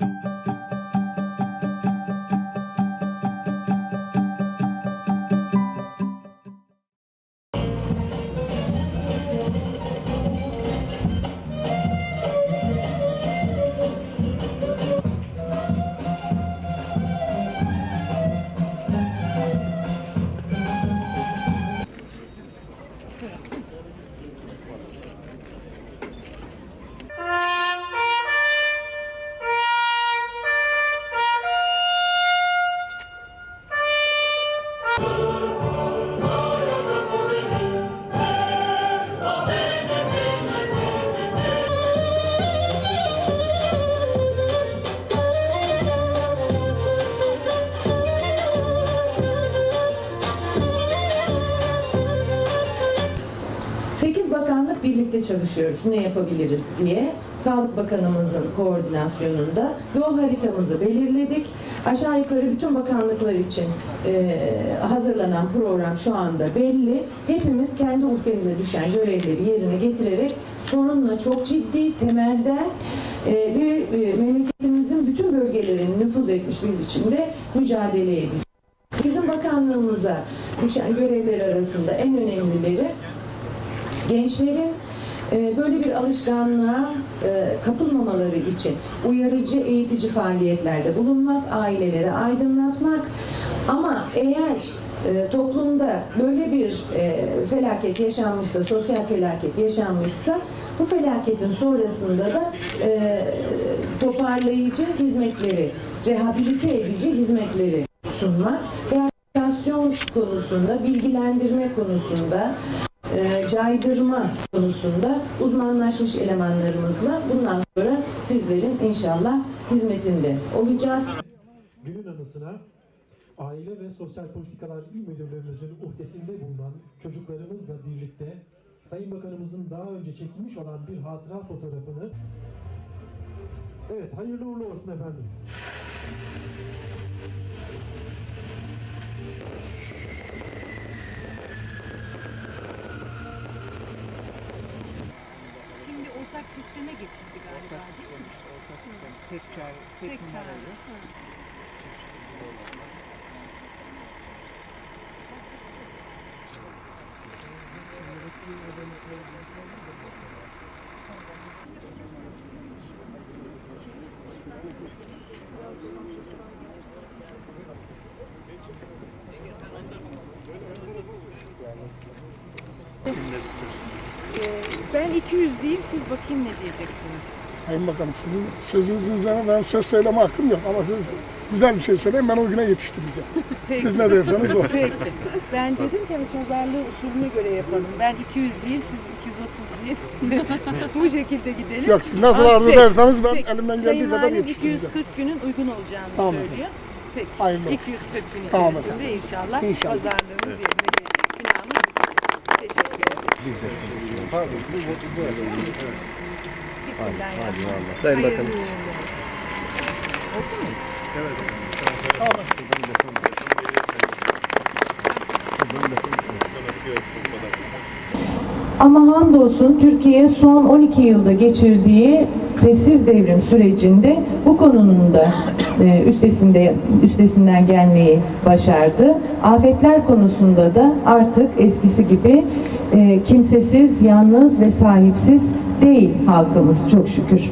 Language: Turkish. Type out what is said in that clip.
Yeah. Sekiz bakanlık birlikte çalışıyoruz. Ne yapabiliriz diye. Sağlık Bakanımızın koordinasyonunda yol haritamızı belirledik. Aşağı yukarı bütün bakanlıklar için e, hazırlanan program şu anda belli. Hepimiz kendi ülkemize düşen görevleri yerine getirerek sorunla çok ciddi temelden e, ve e, memleketimizin bütün bölgelerinin nüfuz etmiş bir biçimde mücadele edeceğiz. Bizim bakanlığımıza düşen görevler arasında en önemlileri gençlerin e, böyle bir alışkanlığa e, kapılmamaları için uyarıcı eğitici faaliyetlerde bulunmak, aileleri aydınlatmak. Ama eğer e, toplumda böyle bir felaket yaşanmışsa, sosyal felaket yaşanmışsa bu felaketin sonrasında da toparlayıcı hizmetleri, rehabilite edici hizmetleri sunmak, rehabilitasyon konusunda, bilgilendirme konusunda, e, caydırma konusunda uzmanlaşmış elemanlarımızla bundan sonra sizlerin inşallah hizmetinde olacağız. Günün anısına Aile ve Sosyal Politikalar İl Müdürlüğümüzün uhdesinde bulunan çocuklarımızla birlikte Sayın Bakanımızın daha önce çekilmiş olan bir hatıra fotoğrafını Evet, hayırlı uğurlu olsun efendim. Ortak sisteme geçildi galiba değil mi? Tek çağrı, tek, Tek çağrı. numaralı. Ee, ben 200 diyeyim siz bakayım ne diyeceksiniz. Sayın Bakanım sizin sözünüzün üzerine ben söz söyleme hakkım yok ama siz güzel bir şey söyleyin ben o güne yetiştireceğim. Peki. Siz ne derseniz o. Peki. Ben dedim ki hani pazarlığı usulüne göre yapalım. Ben 200 değil siz 230 değil. Bu şekilde gidelim. Yok siz nasıl Ah, arzu peki. ederseniz ben Peki. elimden geldiği Sayın kadar Valim yetiştireceğim. 240 günün uygun olacağını Tamam söylüyor. Peki. Hayırlı olsun. 240 gün Tamam içerisinde inşallah, İnşallah. pazarlığımız yerine gelecek. Sayın Bakanım. Ama hamdolsun Türkiye son 12 yılda geçirdiği sessiz devrim sürecinde bu konunun da e, üstesinde üstesinden gelmeyi başardı. Afetler konusunda da artık eskisi gibi e, kimsesiz, yalnız ve sahipsiz değil halkımız çok şükür.